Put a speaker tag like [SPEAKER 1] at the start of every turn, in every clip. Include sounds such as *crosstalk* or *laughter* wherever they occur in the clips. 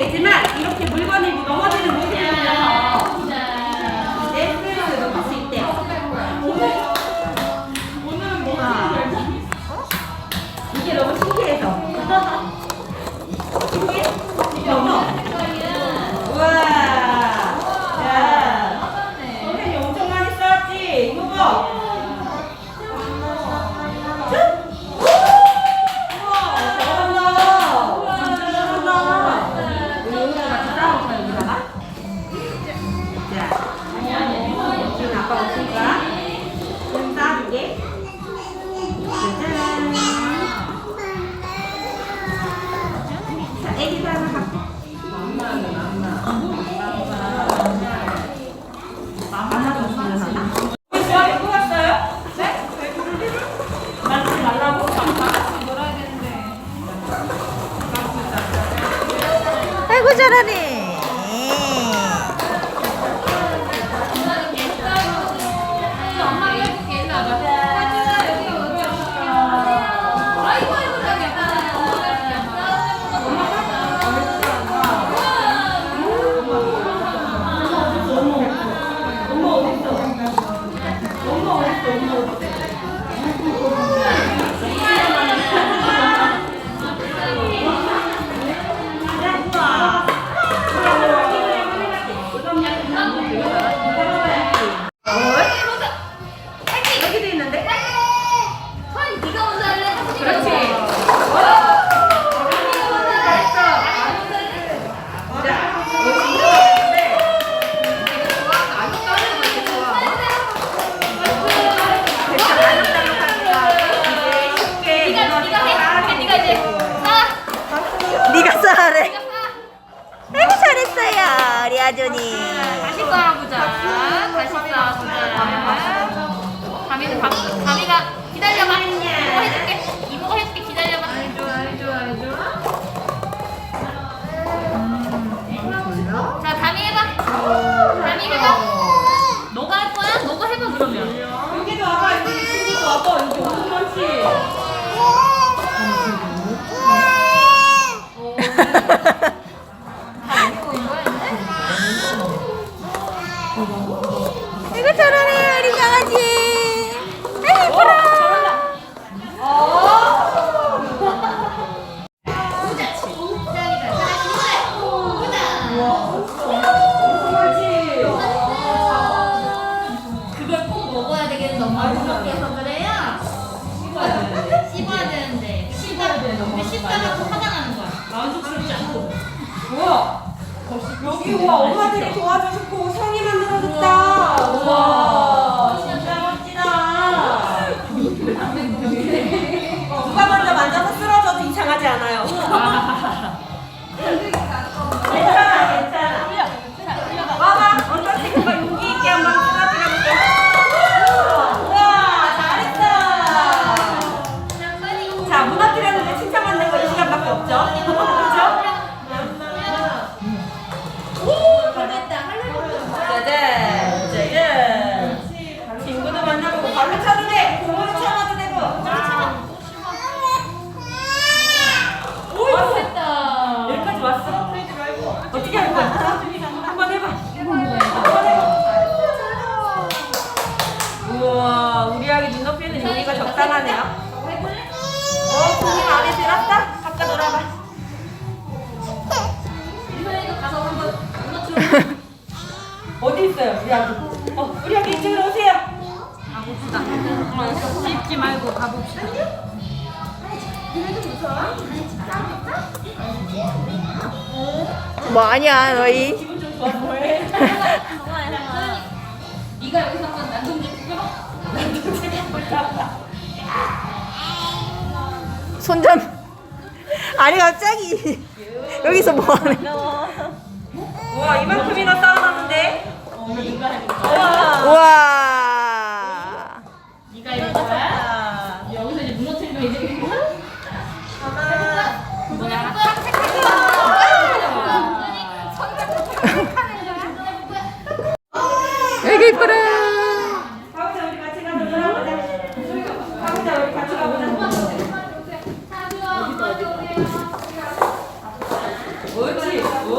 [SPEAKER 1] 되 아빠 없으니까 좀 싸줄게. 짜잔. 자, 애기도 하나 갖고.
[SPEAKER 2] 아이고 잘하네. 아준이.
[SPEAKER 3] 다시 싸워보자. 다시 싸워보자. 가미는 밥, 가미가 기다려봐. 이모가 해줄게. 이모가 해줄게. 기다려 무섭게서 그래요? 씹어야 되는데 씹어야 되는데 씹다가 또 화가 나는 거야 만족스럽지 않고
[SPEAKER 1] 뭐야? 여기 와 엄마들이 도와주셨고 성이 만들 어디 있어요, 우리 아기? 어, 우리 아기 이쪽으로 오세요.
[SPEAKER 3] 씹지 말고 가봅시다
[SPEAKER 2] 뭐 아니야, 너희.
[SPEAKER 1] 기분 좀 좋아 보여. *laughs*
[SPEAKER 3] 네가 여기서 한번 난동질 구겨
[SPEAKER 2] 손잡. 아니 갑자기 여기서 뭐 하는?
[SPEAKER 1] 우와, 이만큼이나 쌓아놨는데? 우와.
[SPEAKER 2] 우와.
[SPEAKER 3] 네가 이럴 거야? 여기서 이제 무너뜨리면 이제 뭐야?
[SPEAKER 2] 아이고 이뻐라.
[SPEAKER 1] 가보자, 우리 같이 가서 놀아보자. 가보자, 우리 같이 가보자. 옳지. 오.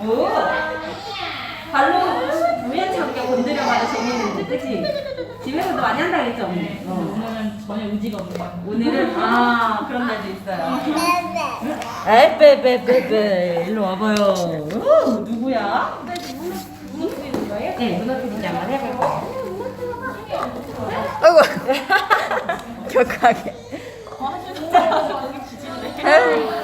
[SPEAKER 1] 오. 발로 우연찮게 건드려봐도 재밌는데, 그치? 집에서도 많이 한다 그랬죠, 언니? 어.
[SPEAKER 3] 오늘은 전혀 의지가 없네요.
[SPEAKER 1] 오늘은, 아, 그런 날도 있어요. 에빼빼빼빼 일로 와봐요. 오, 누구야? 네, 무너뜨리지 한번 해볼게요.
[SPEAKER 2] 아이고. 격하게.
[SPEAKER 3] 어, 거기 지지네.
[SPEAKER 2] 에이.